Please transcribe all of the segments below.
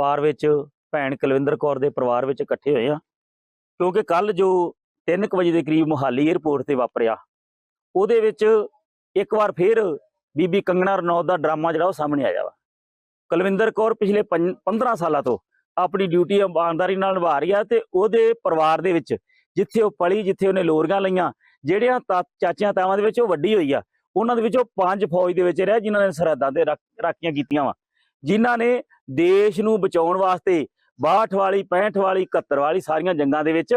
ਪਰਿਵਾਰ ਵਿੱਚ, ਭੈਣ ਕੁਲਵਿੰਦਰ ਕੌਰ ਦੇ ਪਰਿਵਾਰ ਵਿੱਚ ਇਕੱਠੇ ਹੋਏ ਆ ਕਿਉਂਕਿ ਕੱਲ ਜੋ 3 ਵਜੇ ਦੇ ਕਰੀਬ ਮੁਹਾਲੀ 에ਅਰਪੋਰਟ ਤੇ ਵਾਪਰਿਆ, ਉਹਦੇ ਵਿੱਚ ਇੱਕ ਵਾਰ ਫੇਰ ਬੀਬੀ ਕੰਗਣਾ ਰਣੌਤ ਦਾ ਡਰਾਮਾ ਜਿਹੜਾ ਉਹ ਸਾਹਮਣੇ ਆਇਆ ਵਾ। ਕੁਲਵਿੰਦਰ ਕੌਰ ਪਿਛਲੇ ਪੰਜ- 15 ਸਾਲਾਂ ਤੋਂ ਆਪਣੀ ਡਿਊਟੀ ਇਮਾਨਦਾਰੀ ਨਾਲ ਨਿਭਾ ਰਹੀ ਆ ਤੇ ਉਹਦੇ ਪਰਿਵਾਰ ਦੇ ਵਿੱਚ ਜਿੱਥੇ ਉਹ ਪਲੀ, ਜਿੱਥੇ ਉਹਨੇ ਲੋਰੀਆਂ ਲਈਆਂ, ਜਿਹੜਿਆਂ ਤਾ- ਚਾਚਿਆਂ ਤਾਵਾਂ ਦੇ ਵਿੱਚ ਉਹ ਵੱਡੀ ਹੋਈ ਆ, ਉਹਨਾਂ ਦੇ ਵਿੱਚੋਂ ਪੰਜ ਫੌਜ ਦੇ ਵਿੱਚ ਰਿਹਾ, ਜਿਨ੍ਹਾਂ ਨੇ ਸਰਹੱਦਾਂ ਤੇ ਰਾਖੀਆਂ ਕੀਤੀਆਂ ਵਾ। ਜਿਨ੍ਹਾਂ ਨੇ ਦੇਸ਼ ਨੂੰ ਬਚਾਉਣ ਵਾਸਤੇ 62 ਵਾਲੀ 65 ਵਾਲੀ 71 ਵਾਲੀ ਸਾਰੀਆਂ ਜੰਗਾਂ ਦੇ ਵਿੱਚ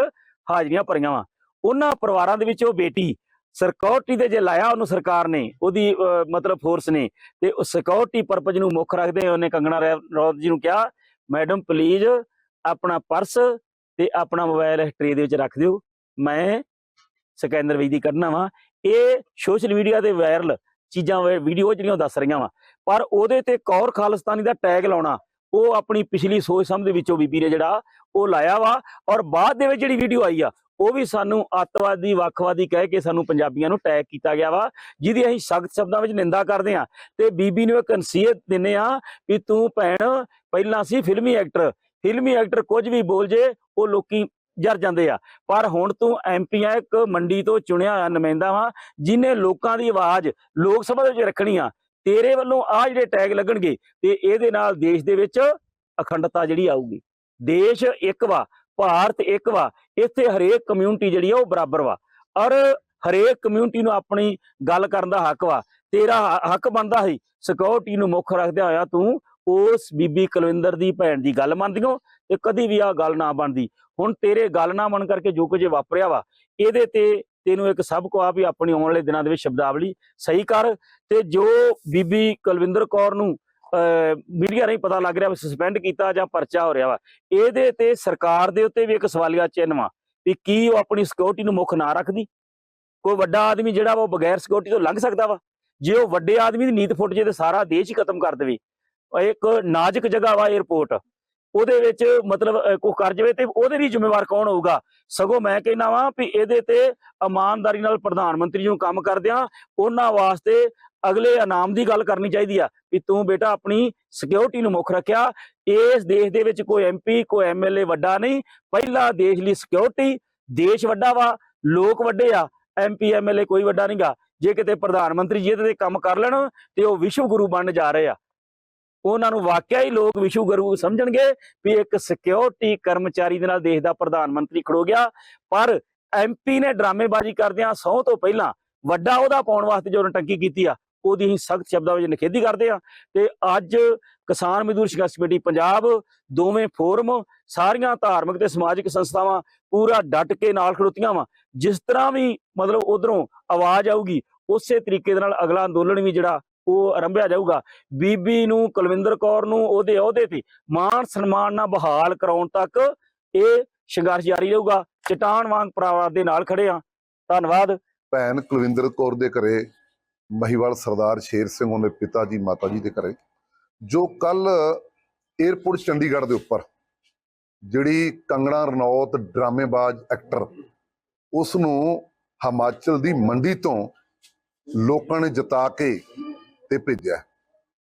ਹਾਜ਼ਰੀਆਂ ਭਰੀਆਂ ਵਾ। ਉਹਨਾਂ ਪਰਿਵਾਰਾਂ ਦੇ ਵਿੱਚ ਉਹ ਬੇਟੀ ਸਿਕਿਉਰਿਟੀ ਦੇ ਜੇ ਲਾਇਆ ਉਹਨੂੰ ਸਰਕਾਰ ਨੇ, ਉਹਦੀ ਮਤਲਬ ਫੋਰਸ ਨੇ, ਤੇ ਉਹ ਸਿਕਿਉਰਿਟੀ ਪਰਪਸ ਨੂੰ ਮੁੱਖ ਰੱਖਦੇ ਉਹਨੇ ਕੰਗਣਾ ਰਣੌਤ ਜੀ ਨੂੰ ਕਿਹਾ ਮੈਡਮ ਪਲੀਜ਼ ਆਪਣਾ ਪਰਸ ਤੇ ਆਪਣਾ ਮੋਬਾਈਲ ਹਿਸਟਰੀ ਦੇ ਵਿੱਚ ਰੱਖ ਦਿਓ। ਮੈਂ ਸਕੈਨਰ ਵਿੱਚ ਦੀ ਕੱਢਣਾ ਵਾ। ਇਹ ਸੋਸ਼ਲ ਮੀਡੀਆ ਤੇ ਵਾਇਰਲ ਚੀਜ਼ਾਂ ਵੀਡੀਓ ਜਿਹੜੀਆਂ ਉਹ ਦੱਸ ਰਹੀਆਂ ਵਾ। ਪਰ ਉਹਦੇ ਤੇ ਕੌਰ ਖਾਲਿਸਤਾਨੀ ਦਾ ਟੈਗ ਲਾਉਣਾ, ਉਹ ਆਪਣੀ ਪਿਛਲੀ ਸੋਚ ਸਮਝ ਦੇ ਵਿੱਚੋਂ ਬੀਬੀ ਨੇ ਜਿਹੜਾ, ਉਹ ਲਾਇਆ ਵਾ। ਔਰ ਬਾਅਦ ਦੇ ਵਿੱਚ ਜਿਹੜੀ ਵੀਡੀਓ ਆਈ ਆ, ਉਹ ਵੀ ਸਾਨੂੰ ਅੱਤਵਾਦੀ, ਵੱਖਵਾਦੀ ਕਹਿ ਕੇ ਸਾਨੂੰ ਪੰਜਾਬੀਆਂ ਨੂੰ ਟੈਗ ਕੀਤਾ ਗਿਆ ਵਾ, ਜਿਹਦੀ ਅਸੀਂ ਸਖਤ ਸ਼ਬਦਾਂ ਵਿੱਚ ਨਿੰਦਾ ਕਰਦੇ ਆ ਤੇ ਬੀਬੀ ਨੂੰ ਇੱਕ ਨਸੀਹਤ ਦਿੰਨੇ ਆ ਵੀ ਤੂੰ ਭੈਣ, ਪਹਿਲਾਂ ਸੀ ਫਿਲਮੀ ਐਕਟਰ ਫਿਲਮੀ ਐਕਟਰ ਕੁਝ ਵੀ ਬੋਲ ਜੇ, ਉਹ ਲੋਕੀ ਜਰ ਜਾਂਦੇ ਆ। ਪਰ ਹੁਣ ਤੂੰ ਐਮਪੀ ਆ ਇੱਕ ਮੰਡੀ ਤੋਂ ਚੁਣਿਆ ਹੋਇਆ ਨੁਮਾਇੰਦਾ ਵਾ ਜਿਨੇ ਲੋਕਾਂ ਦੀ ਆਵਾਜ਼ ਲੋਕ ਸਭਾ ਦੇ ਵਿੱਚ ਰੱਖਣੀ ਆ ਤੇਰੇ ਵੱਲੋਂ ਆ ਜਿਹੜੇ ਟੈਗ ਲੱਗਣਗੇ ਤੇ ਇਹਦੇ ਨਾਲ ਦੇਸ਼ ਦੇ ਵਿੱਚ ਅਖੰਡਤਾ ਜਿਹੜੀ ਆਊਗੀ। ਦੇਸ਼ ਇੱਕ ਵਾ, ਭਾਰਤ ਇੱਕ ਵਾ, ਇੱਥੇ ਹਰੇਕ ਕਮਿਊਨਿਟੀ ਜਿਹੜੀ ਆ ਉਹ ਬਰਾਬਰ ਵਾ। ਔਰ ਹਰੇਕ ਕਮਿਊਨਿਟੀ ਨੂੰ ਆਪਣੀ ਗੱਲ ਕਰਨ ਦਾ ਹੱਕ ਵਾ। ਤੇਰਾ ਹੱਕ ਬਣਦਾ ਸੀ ਸਿਕਿਉਰਿਟੀ ਨੂੰ ਮੁੱਖ ਰੱਖਦਿਆਂ ਹੋਇਆ ਤੂੰ ਉਸ ਬੀਬੀ ਕੁਲਵਿੰਦਰ ਦੀ ਭੈਣ ਦੀ ਗੱਲ ਮੰਨਦੀਓ ਤੇ ਕਦੀ ਵੀ ਆ ਗੱਲ ਨਾ ਬਣਦੀ। ਹੁਣ ਤੇਰੇ ਗੱਲ ਨਾ ਮੰਨ ਕਰਕੇ ਜੋ ਕੁਝ ਵਾਪਰਿਆ ਵਾ, ਇਹਦੇ ਤੇ ਤੇ ਇਹਨੂੰ ਇੱਕ ਸਭ ਕੋ ਆ ਵੀ ਆਪਣੀ ਆਉਣ ਵਾਲੇ ਦਿਨਾਂ ਦੇ ਵਿੱਚ ਸ਼ਬਦਾਵਲੀ ਸਹੀ ਕਰ ਤੇ ਜੋ ਬੀਬੀ ਕੁਲਵਿੰਦਰ ਕੌਰ ਨੂੰ ਮੀਡੀਆ ਰਾਹੀਂ ਪਤਾ ਲੱਗ ਰਿਹਾ ਵੀ ਸਸਪੈਂਡ ਕੀਤਾ ਜਾਂ ਪਰਚਾ ਹੋ ਰਿਹਾ ਵਾ, ਇਹਦੇ ਤੇ ਸਰਕਾਰ ਦੇ ਉੱਤੇ ਵੀ ਇੱਕ ਸਵਾਲੀਆ ਚਿੰਨ੍ਹ ਵਾ ਵੀ ਕੀ ਉਹ ਆਪਣੀ ਸਿਕਿਉਰਿਟੀ ਨੂੰ ਮੁੱਖ ਨਾ ਰੱਖਦੀ? ਕੋਈ ਵੱਡਾ ਆਦਮੀ ਜਿਹੜਾ ਵਾ ਉਹ ਬਗੈਰ ਸਿਕਿਉਰਿਟੀ ਤੋਂ ਲੰਘ ਸਕਦਾ ਵਾ? ਜੇ ਉਹ ਵੱਡੇ ਆਦਮੀ ਦੀ ਨੀਤ ਫੁੱਟ ਜੇ ਤੇ ਸਾਰਾ ਦੇਸ਼ ਹੀ ਖਤਮ ਕਰ ਦੇਵੇ। ਇੱਕ ਨਾਜ਼ੁਕ ਜਗ੍ਹਾ ਵਾ 에어ਪੋਰਟ ਉਹਦੇ ਵਿੱਚ ਮਤਲਬ ਅਹ, ਕੋਈ ਕਰ ਜਾਵੇ ਤੇ ਉਹਦੇ ਲਈ ਜ਼ਿੰਮੇਵਾਰ ਕੌਣ ਹੋਊਗਾ? ਸਗੋਂ ਮੈਂ ਕਹਿੰਦਾ ਵਾਂ ਵੀ ਇਹਦੇ ਤੇ ਇਮਾਨਦਾਰੀ ਨਾਲ ਪ੍ਰਧਾਨ ਮੰਤਰੀ ਨੂੰ ਕੰਮ ਕਰਦਿਆਂ ਉਹਨਾਂ ਵਾਸਤੇ ਅਗਲੇ ਇਨਾਮ ਦੀ ਗੱਲ ਕਰਨੀ ਚਾਹੀਦੀ ਆ ਵੀ ਤੂੰ ਬੇਟਾ ਆਪਣੀ ਸਿਕਿਉਰਿਟੀ ਨੂੰ ਮੁੱਖ ਰੱਖਿਆ। ਇਸ ਦੇਸ਼ ਦੇ ਵਿੱਚ ਕੋਈ ਐਮਪੀ ਕੋਈ ਐਮਐਲਏ ਵੱਡਾ ਨਹੀਂ। ਪਹਿਲਾ ਦੇਸ਼ ਲਈ ਸਿਕਿਉਰਿਟੀ ਦੇਸ਼ ਵੱਡਾ ਵਾ ਲੋਕ ਵੱਡੇ ਆ। ਐਮਪੀ ਐਮਐਲਏ ਕੋਈ ਵੱਡਾ ਨਹੀਂਗਾ ਜੇ ਕਿਤੇ ਪ੍ਰਧਾਨ ਮੰਤਰੀ ਜੀ ਇਹਦੇ ਤੇ ਕੰਮ ਕਰ ਲੈਣ ਤੇ ਉਹ ਵਿਸ਼ਵ ਗੁਰੂ ਬਣ ਜਾ ਰਹੇ ਆ। ਉਹਨਾਂ ਨੂੰ ਵਾਕਿਆ ਹੀ ਲੋਕ ਵਿਸ਼ੂ ਗੁਰੂ ਸਮਝਣਗੇ ਵੀ ਇੱਕ ਸਿਕਿਉਰਿਟੀ ਕਰਮਚਾਰੀ ਦੇ ਨਾਲ ਦੇਸ਼ ਦਾ ਪ੍ਰਧਾਨ ਮੰਤਰੀ ਖੜੋ ਗਿਆ। ਪਰ ਐਮਪੀ ਨੇ ਡਰਾਮੇਬਾਜ਼ੀ ਕਰਦਿਆਂ ਸੌ ਤੋਂ ਪਹਿਲਾਂ ਵੱਡਾ ਉਹਦਾ ਪਾਉਣ ਵਾਸਤੇ ਜੋ ਨਟੰਕੀ ਕੀਤੀ ਆ, ਉਹਦੀ ਹੀ ਸਖਤ ਸ਼ਬਦਾਂ ਵਿੱਚ ਨਿਖੇਧੀ ਕਰਦੇ ਆ ਤੇ ਅੱਜ ਕਿਸਾਨ ਮਜ਼ਦੂਰ ਸੰਘਰਸ਼ ਕਮੇਟੀ ਪੰਜਾਬ, ਦੋਵੇਂ ਫੋਰਮ, ਸਾਰੀਆਂ ਧਾਰਮਿਕ ਤੇ ਸਮਾਜਿਕ ਸੰਸਥਾਵਾਂ ਪੂਰਾ ਡਟ ਕੇ ਨਾਲ ਖੜੋਤੀਆਂ ਵਾ। ਜਿਸ ਤਰ੍ਹਾਂ ਵੀ ਮਤਲਬ ਉਧਰੋਂ ਆਵਾਜ਼ ਆਊਗੀ, ਉਸੇ ਤਰੀਕੇ ਦੇ ਨਾਲ ਅਗਲਾ ਅੰਦੋਲਨ ਵੀ ਜਿਹੜਾ ਉਹ ਆਰੰਭਿਆ ਜਾਊਗਾ। ਬੀਬੀ ਨੂੰ ਕੁਲਵਿੰਦਰ ਕੌਰ ਨੂੰ ਉਹਦੇ ਅਹੁਦੇ ਤੇ ਮਾਣ ਸਨਮਾਨ ਨਾਲ ਬਹਾਲ ਕਰਾਉਣ ਤੱਕ ਇਹ ਸੰਘਰਸ਼ ਜਾਰੀ ਰਹੂਗਾ। ਚਟਾਨ ਵਾਂਗ ਪਰਿਵਾਰ ਦੇ ਨਾਲ ਖੜੇ ਆ ਧੰਨਵਾਦ। ਭੈਣ ਕੁਲਵਿੰਦਰ ਕੌਰ ਦੇ ਘਰੇ ਮਹੀਵਾਲ ਸਰਦਾਰ ਸ਼ੇਰ ਸਿੰਘ ਉਹਦੇ ਪਿਤਾ ਜੀ, ਮਾਤਾ ਜੀ ਦੇ ਘਰੇ, ਜੋ ਕੱਲ 에ਅਰਪੋਰਟ ਚੰਡੀਗੜ੍ਹ ਦੇ ਉੱਪਰ ਜਿਹੜੀ ਕੰਗਣਾ ਰਣੌਤ ਡਰਾਮੇਬਾਜ਼ ਐਕਟਰ ਉਸ ਨੂੰ ਹਿਮਾਚਲ ਦੀ ਮੰਡੀ ਤੋਂ ਲੋਕਾਂ ਨੇ ਜਿਤਾ ਕੇ ਤੇ ਭੇਜਿਆ।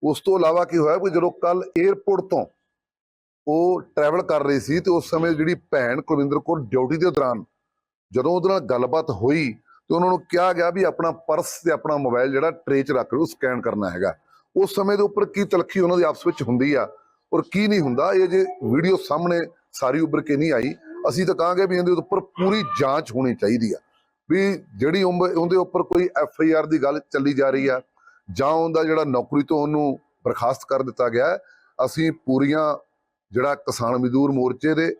ਉਸ ਤੋਂ ਇਲਾਵਾ ਕੀ ਹੋਇਆ ਕਿ ਜਦੋਂ ਕੱਲ 에ਅਰਪੋਰਟ ਤੋਂ ਉਹ ਟਰੈਵਲ ਕਰ ਰਹੀ ਸੀ ਤੇ ਉਸ ਸਮੇਂ ਜਿਹੜੀ ਭੈਣ ਕੁਲਵਿੰਦਰ ਕੌਰ ਡਿਊਟੀ ਦੇ ਦੌਰਾਨ ਜਦੋਂ ਉਹਦੇ ਨਾਲ ਗੱਲਬਾਤ ਹੋਈ ਤੇ ਉਹਨਾਂ ਨੂੰ ਕਿਹਾ ਗਿਆ ਵੀ ਆਪਣਾ ਪਰਸ ਤੇ ਆਪਣਾ ਮੋਬਾਈਲ ਜਿਹੜਾ ਟਰੇ 'ਚ ਰੱਖ ਲਓ ਸਕੈਨ ਕਰਨਾ ਹੈਗਾ। ਉਸ ਸਮੇਂ ਦੇ ਉੱਪਰ ਕੀ ਤਲਖੀ ਉਹਨਾਂ ਦੀ ਆਪਸ ਵਿੱਚ ਹੁੰਦੀ ਆ ਔਰ ਕੀ ਨਹੀਂ ਹੁੰਦਾ, ਇਹ ਜੇ ਵੀਡੀਓ ਸਾਹਮਣੇ ਸਾਰੀ ਉੱਭਰ ਕੇ ਨਹੀਂ ਆਈ, ਅਸੀਂ ਤਾਂ ਕਹਾਂਗੇ ਵੀ ਇਹਦੇ ਉੱਪਰ ਪੂਰੀ ਜਾਂਚ ਹੋਣੀ ਚਾਹੀਦੀ ਆ। ਵੀ ਜਿਹੜੀ ਉੰਬ- ਉਹਦੇ ਉੱਪਰ ਕੋਈ ਐਫ ਆਈ ਆਰ ਦੀ ਗੱਲ ਚੱਲੀ ਜਾ ਰਹੀ ਆ ਜਾਂ ਉਹਦਾ ਜਿਹੜਾ ਨੌਕਰੀ ਤੋਂ ਉਹਨੂੰ ਬਰਖਾਸਤ ਕਰ ਦਿੱਤਾ ਗਿਆ ਹੈ, ਅਸੀਂ ਪੂਰੀਆਂ ਜਿਹੜਾ ਕਿਸਾਨ ਮਜ਼ਦੂਰ ਮੋਰਚੇ ਦੇ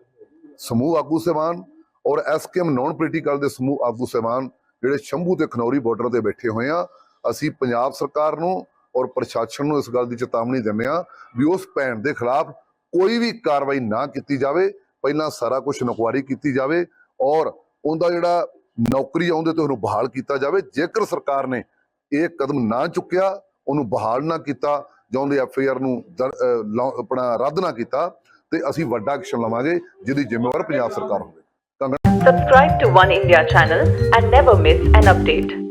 ਸਮੂਹ ਆਗੂ ਸਹਿਬਾਨ ਔਰ ਐਸਕੇਐਮ ਨਾਨ ਪੋਲੀਟੀਕਲ ਦੇ ਸਮੂਹ ਆਗੂ ਸਹਿਬਾਨ ਜਿਹੜੇ ਸ਼ੰਭੂ ਤੇ ਖਨੌਰੀ ਬਾਰਡਰ ਤੇ ਬੈਠੇ ਹੋਏ ਆ ਅਸੀਂ ਪੰਜਾਬ ਸਰਕਾਰ ਨੂੰ ਔਰ ਪ੍ਰਸ਼ਾਸਨ ਨੂੰ ਇਸ ਗੱਲ ਦੀ ਚੇਤਾਵਨੀ ਦਿੰਦੇ ਆ ਵੀ ਉਸ ਭੈਣ ਦੇ ਖਿਲਾਫ ਕੋਈ ਵੀ ਕਾਰਵਾਈ ਨਾ ਕੀਤੀ ਜਾਵੇ ਪਹਿਲਾਂ ਸਾਰਾ ਕੁਝ ਨਕਵਾਰੀ ਕੀਤੀ ਜਾਵੇ ਔਰ ਉਹਦਾ ਜਿਹੜਾ ਨੌਕਰੀ ਆਉਂਦੇ ਤੇ ਉਹਨੂੰ ਬਹਾਲ ਕੀਤਾ ਜਾਵੇ ਜੇਕਰ ਸਰਕਾਰ ਨੇ ਇਹ ਕਦਮ ਨਾ ਚੁੱਕਿਆ, ਉਹਨੂੰ ਬਹਾਲ ਨਾ ਕੀਤਾ ਜਾਂ ਉਹਦੇ ਐਫ ਆਈ ਆਰ ਨੂੰ ਆਪਣਾ ਰੱਦ ਨਾ ਕੀਤਾ ਤੇ ਅਸੀਂ ਵੱਡਾ ਐਕਸ਼ਨ ਲਵਾਂਗੇ ਜਿਹਦੀ ਜ਼ਿੰਮੇਵਾਰ ਪੰਜਾਬ ਸਰਕਾਰ ਹੋਵੇ Subscribe to One India channel and never miss an update.